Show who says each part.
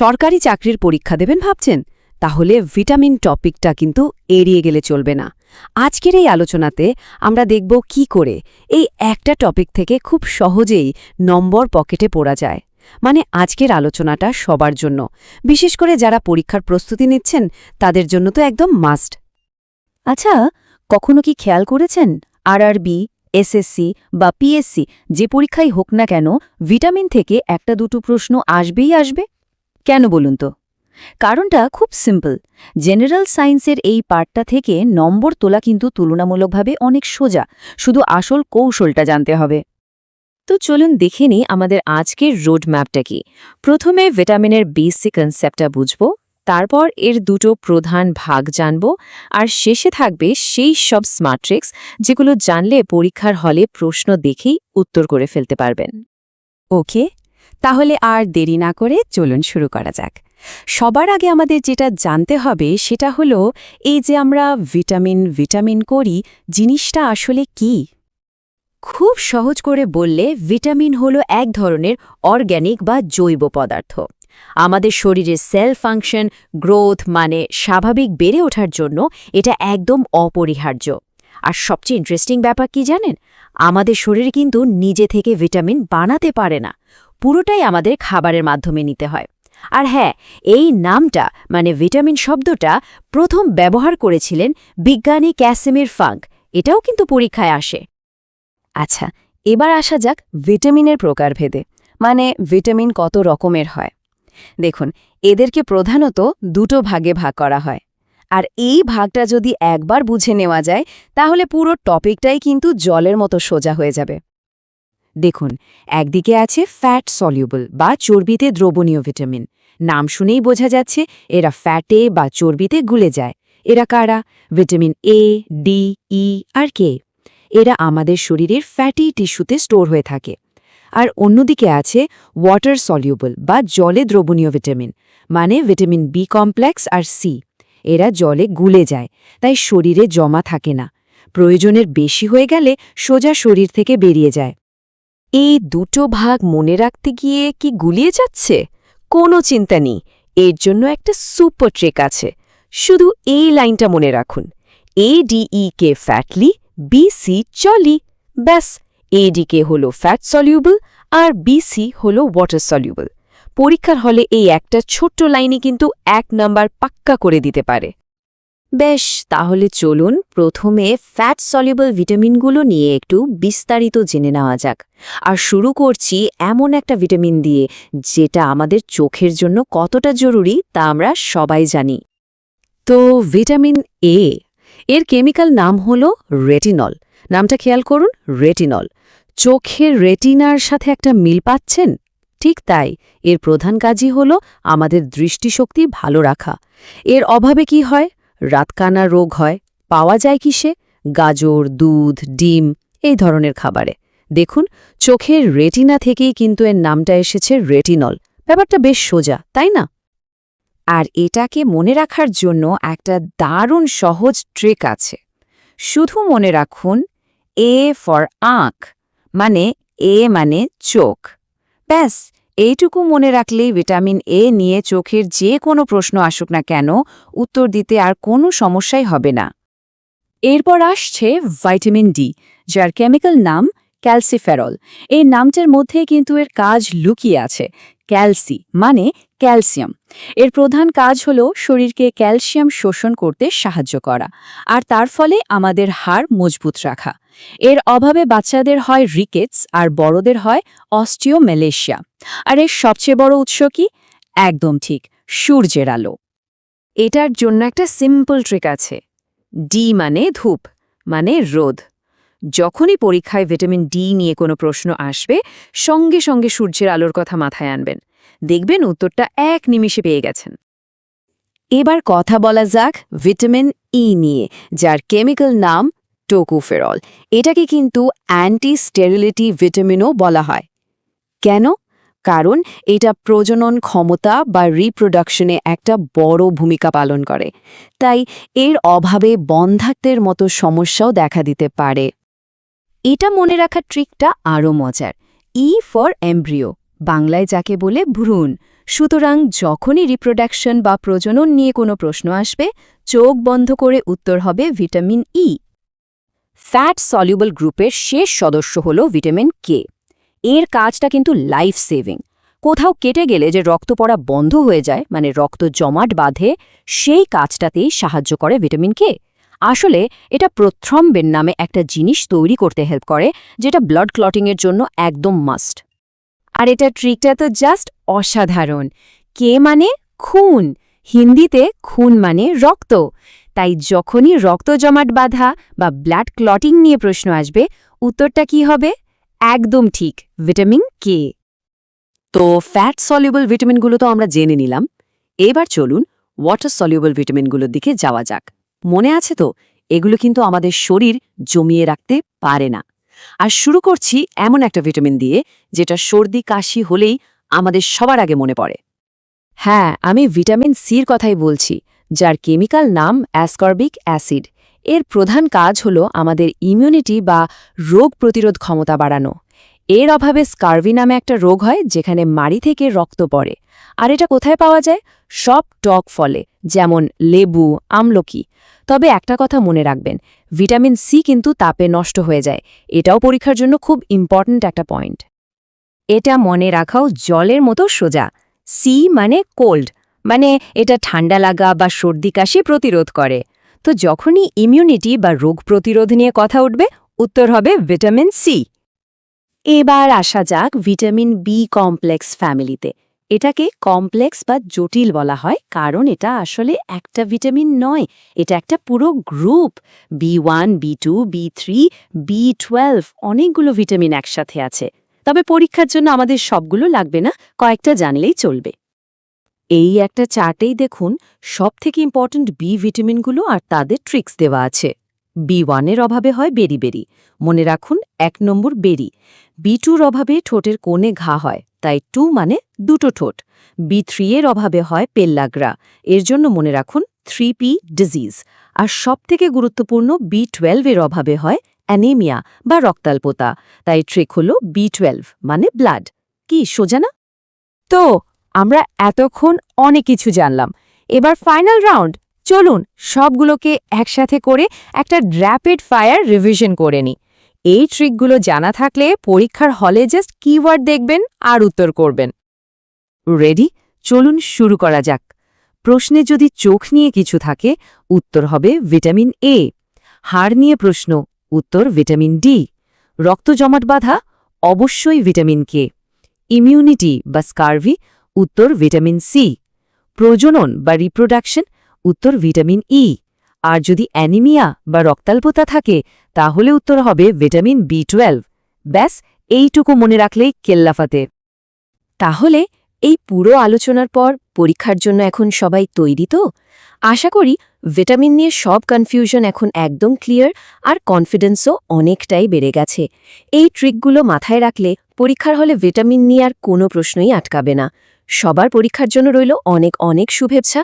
Speaker 1: সরকারি চাকরির পরীক্ষা দেবেন ভাবছেন, তাহলে ভিটামিন টপিকটা কিন্তু এড়িয়ে গেলে চলবে না। আজকের এই আলোচনাতে আমরা দেখব কি করে এই একটা টপিক থেকে খুব সহজেই নম্বর পকেটে পড়া যায়। মানে আজকের আলোচনাটা সবার জন্য। বিশেষ করে যারা পরীক্ষার প্রস্তুতি নিচ্ছেন, তাদের জন্য তো একদম মাস্ট।
Speaker 2: আচ্ছা কখনো কি খেয়াল করেছেন? আরআরবি, এসএসসি বা পিএসসি যে পরীক্ষাই হোক না কেন, ভিটামিন থেকে একটা দুটো প্রশ্ন আসবেই আসবে। কেন বলুন তো? কারণটা খুব সিম্পল জেনারেল সায়েন্সের এই পার্টটা থেকে নম্বর তোলা কিন্তু তুলনামূলকভাবে অনেক সোজা। শুধু আসল কৌশলটা জানতে হবে। তো চলুন দেখে নিই আমাদের আজকের রোড ম্যাপটা কি। প্রথমে ভিটামিনের বেসিক কনসেপ্টটা বুঝব, তারপর এর দুটো প্রধান ভাগ জানব, আর শেষে থাকবে সেই সব স্মার্ট্রিক্স যেগুলো জানলে পরীক্ষার হলে প্রশ্ন দেখেই উত্তর করে ফেলতে পারবেন।
Speaker 1: ওকে তাহলে আর দেরি না করে চলুন শুরু করা যাক। সবার আগে আমাদের যেটা জানতে হবে সেটা হলো, এই যে আমরা ভিটামিন ভিটামিন করি, জিনিসটা আসলে কি? খুব সহজ করে বললে, ভিটামিন হলো এক ধরনের অর্গ্যানিক বা জৈব পদার্থ। আমাদের শরীরের সেল ফাংশন, গ্রোথ মানে স্বাভাবিক বেড়ে ওঠার জন্য এটা একদম অপরিহার্য। আর সবচেয়ে ইন্টারেস্টিং ব্যাপার কি জানেন? আমাদের শরীর কিন্তু নিজে থেকে ভিটামিন বানাতে পারে না। পুরোটাই আমাদের খাবারের মাধ্যমে নিতে হয়। আর হ্যাঁ এই নামটা মানে ভিটামিন শব্দটা, প্রথম ব্যবহার করেছিলেন বিজ্ঞানী ক্যাসেমির ফাঙ্ক। এটাও কিন্তু পরীক্ষায় আসে।
Speaker 2: আচ্ছা এবার আসা যাক ভিটামিনের প্রকারভেদে মানে ভিটামিন কত রকমের হয়। দেখুন, এদেরকে প্রধানত দুটো ভাগে ভাগ করা হয়। আর এই ভাগটা যদি একবার বুঝে নেওয়া যায়, তাহলে পুরো টপিকটাই কিন্তু জলের মতো সোজা হয়ে যাবে। দেখুন, একদিকে আছে ফ্যাট সলিউবল বা চর্বিতে দ্রবণীয় ভিটামিন নাম শুনেই বোঝা যাচ্ছে এরা ফ্যাটে বা চর্বিতে গুলে যায়। এরা কারা? ভিটামিন এ ডি ই আর কে এরা আমাদের শরীরের ফ্যাটি টিস্যুতে স্টোর হয়ে থাকে। আর অন্যদিকে আছে ওয়াটার সলিউবল বা জলে দ্রবণীয় ভিটামিন মানে ভিটামিন বি কমপ্লেক্স আর সি এরা জলে গুলে যায়, তাই শরীরে জমা থাকে না। প্রয়োজনের বেশি হয়ে গেলে সোজা শরীর থেকে বেরিয়ে যায়। এই দুটো ভাগ মনে রাখতে গিয়ে কি গুলিয়ে যাচ্ছে? কোনো চিন্তা নেই। এর জন্য একটা সুপার ট্রেক আছে। শুধু এই লাইনটা মনে রাখুন। এ ডিই কে ফ্যাটলি বিসি চলি ব্যাস এডিকে হল ফ্যাট সলিউবল আর বিসি হল ওয়াটার সলিউবল পরীক্ষার হলে এই একটা ছোট্ট লাইনে কিন্তু এক নাম্বার পাক্কা করে দিতে পারে। বেশ, তাহলে চলুন প্রথমে ফ্যাট সলিউবল ভিটামিনগুলো নিয়ে একটু বিস্তারিত জেনে নেওয়া যাক। আর শুরু করছি এমন একটা ভিটামিন দিয়ে, যেটা আমাদের চোখের জন্য কতটা জরুরি তা আমরা সবাই জানি। তো ভিটামিন এ এর কেমিক্যাল নাম হল রেটিনল নামটা খেয়াল করুন রেটিনল চোখের রেটিনার সাথে একটা মিল পাচ্ছেন? ঠিক তাই, এর প্রধান কাজই হল আমাদের দৃষ্টিশক্তি ভালো রাখা। এর অভাবে কি হয়? রাতকানা রোগ হয়, পাওয়া যায় কিসে? গাজর, দুধ, ডিম, এই ধরনের খাবারে। দেখুন, চোখের রেটিনা থেকেই কিন্তু এর নামটা এসেছে রেটিনল। ব্যাপারটা বেশ সোজা, তাই না? আর এটাকে মনে রাখার জন্য একটা দারুণ সহজ ট্রিক আছে। শুধু মনে রাখুন, এ ফর আঁক মানে এ মানে চোখ। ব্যাস এইটুকু মনে রাখলেই ভিটামিন এ নিয়ে চোখের যে কোনো প্রশ্ন আসুক না কেন, উত্তর দিতে আর কোনো সমস্যাই হবে না। এরপর আসছে ভাইটামিন ডি যার কেমিক্যাল নাম ক্যালসিফেরল। এই নামটার মধ্যে কিন্তু এর কাজ লুকিয়ে আছে, ক্যালসি মানে ক্যালসিয়াম। এর প্রধান কাজ হল শরীরকে ক্যালসিয়াম শোষণ করতে সাহায্য করা, আর তার ফলে আমাদের হাড় মজবুত রাখা। এর অভাবে বাচ্চাদের হয় রিকেটস, আর বড়দের হয় অস্টিওমেলেশিয়া। আর এর সবচেয়ে বড় উৎস কি? একদম ঠিক, সূর্যের আলো। এটার জন্য একটা সিম্পল ট্রিক আছে, ডি মানে ধূপ মানে রোদ। যখনই পরীক্ষায় ভিটামিন ডি নিয়ে কোনো প্রশ্ন আসবে, সঙ্গে সঙ্গে সূর্যের আলোর কথা মাথায় আনবেন। দেখবেন উত্তরটা এক নিমিষে পেয়ে গেছেন। এবার কথা বলা যাক ভিটামিন ই নিয়ে, যার কেমিক্যাল নাম টোকোফেরল। এটাকে কিন্তু অ্যান্টি স্টেরিলিটি ভিটামিনও বলা হয়। কেন? কারণ এটা প্রজনন ক্ষমতা বা রিপ্রোডাকশনে একটা বড় ভূমিকা পালন করে। তাই এর অভাবে বন্ধাত্বের মতো সমস্যাও দেখা দিতে পারে। এটা মনে রাখার ট্রিকটা আরও মজার। ই ফর এমব্রিও বাংলায় যাকে বলে ভ্রূণ।
Speaker 1: সুতরাং যখনই রিপ্রোডাকশন বা প্রজনন নিয়ে কোনো প্রশ্ন আসবে, চোখ বন্ধ করে উত্তর হবে ভিটামিন ই
Speaker 2: ফ্যাট সলিউবল গ্রুপের শেষ সদস্য হল ভিটামিন কে এর কাজটা কিন্তু লাইফ সেভিং কোথাও কেটে গেলে যে রক্ত পড়া বন্ধ হয়ে যায় মানে রক্ত জমাট বাঁধে, সেই কাজটাতেই সাহায্য করে ভিটামিন কে আসলে এটা প্রথ্রম্বের নামে একটা জিনিস তৈরি করতে হেল্প করে, যেটা ব্লাড ক্লটিংয়ের জন্য একদম মাস্ট
Speaker 1: আর এটা ট্রিকটা তো জাস্ট অসাধারণ। কে মানে? খুন। হিন্দিতে খুন মানে রক্ত। তাই যখনই রক্ত জমাট বাধা বা ব্লাড ক্লটিং নিয়ে প্রশ্ন আসবে, উত্তরটা কি হবে? একদম ঠিক ভিটামিন কে
Speaker 2: তো ফ্যাট সলিউবল ভিটামিনগুলো তো আমরা জেনে নিলাম। এবার চলুন ওয়াটার সলিউবল ভিটামিনগুলোর দিকে যাওয়া যাক। মনে আছে তো? এগুলো কিন্তু আমাদের শরীর জমিয়ে রাখতে পারে না। আর শুরু করছি এমন একটা ভিটামিন দিয়ে, যেটা সর্দি, কাশি হলেই আমাদের সবার আগে মনে পড়ে।
Speaker 1: হ্যাঁ আমি ভিটামিন সির কথাই বলছি, যার কেমিক্যাল নাম অ্যাসকর্বিক অ্যাসিড। এর প্রধান কাজ হল আমাদের ইমিউনিটি বা রোগ প্রতিরোধ ক্ষমতা বাড়ানো। এর অভাবে স্কার্ভি নামে একটা রোগ হয়, যেখানে মাড়ি থেকে রক্ত পড়ে। আর এটা কোথায় পাওয়া যায়? সব টক ফলে, যেমন লেবু, আমলকি। তবে একটা কথা মনে রাখবেন, ভিটামিন সি কিন্তু তাপে নষ্ট হয়ে যায়। এটাও পরীক্ষার জন্য খুব ইম্পর্ট্যান্ট একটা পয়েন্ট এটা মনে রাখাও জলের মতো সোজা। সি মানে কোল্ড মানে এটা ঠান্ডা লাগা বা সর্দি কাশি প্রতিরোধ করে। তো যখনই ইমিউনিটি বা রোগ প্রতিরোধ নিয়ে কথা উঠবে, উত্তর হবে ভিটামিন সি এবার আসা যাক ভিটামিন বি কমপ্লেক্স ফ্যামিলিতে এটাকে কমপ্লেক্স বা জটিল বলা হয়, কারণ এটা আসলে একটা ভিটামিন নয়, এটা একটা পুরো group B one B two B three B twelve অনেকগুলো ভিটামিন একসাথে আছে। তবে পরীক্ষার জন্য আমাদের সবগুলো লাগবে না, কয়েকটা জানলেই চলবে। এই একটা চার্টেই দেখুন, সবথেকে ইম্পর্ট্যান্ট বি ভিটামিনগুলো আর তাদের ট্রিক্স দেওয়া আছে। বি ওয়ানের অভাবে হয় বেরি বেরি। মনে রাখুন, এক নম্বর বেরি। বি টুর অভাবে ঠোঁটের কোণে ঘা হয়। তাই টু মানে দুটো ঠোঁট। বি থ্রি এর অভাবে হয় পেল্লাগ্রা। এর জন্য মনে রাখুন থ্রি পি ডিজিজ। আর সবথেকে গুরুত্বপূর্ণ বি টুয়েলভের অভাবে হয় অ্যানেমিয়া বা রক্তাল্পতা। তাই ট্রেক হল বি টুয়েলভ মানে ব্লাড। কি, সোজা না? তো, আমরা এতক্ষণ অনেক কিছু জানলাম। এবার ফাইনাল রাউন্ড। চলুন, সবগুলোকে একসাথে করে একটা র্যাপিড ফায়ার রিভিশন করে নিই। এই ট্রিকগুলো জানা থাকলে পরীক্ষার হলে জাস্ট কিওয়ার্ড দেখবেন আর উত্তর করবেন। রেডি চলুন শুরু করা যাক। প্রশ্নে যদি চোখ নিয়ে কিছু থাকে, উত্তর হবে ভিটামিন এ হাড় নিয়ে প্রশ্ন, উত্তর ভিটামিন ডি রক্ত জমাট বাঁধা, অবশ্যই ভিটামিন কে ইমিউনিটি বা স্কার্ভি উত্তর ভিটামিন সি প্রজনন বা রিপ্রোডাকশন উত্তর ভিটামিন ই আর যদি অ্যানিমিয়া বা রক্তাল্পতা থাকে, তাহলে উত্তর হবে ভিটামিন বি টুয়েলভ। ব্যাস, এইটুকু মনে রাখলেই কেল্লাফাতে। তাহলে এই পুরো আলোচনার পর পরীক্ষার জন্য এখন সবাই তৈরি তো? আশা করি ভিটামিন নিয়ে সব কনফিউশন এখন একদম ক্লিয়ার আর কনফিডেন্সও অনেকটাই বেড়ে গেছে। এই ট্রিকগুলো মাথায় রাখলে পরীক্ষার হলে ভিটামিন নিয়ে আর কোনো প্রশ্নই আটকাবে না। সবার পরীক্ষার জন্য রইল অনেক অনেক শুভেচ্ছা।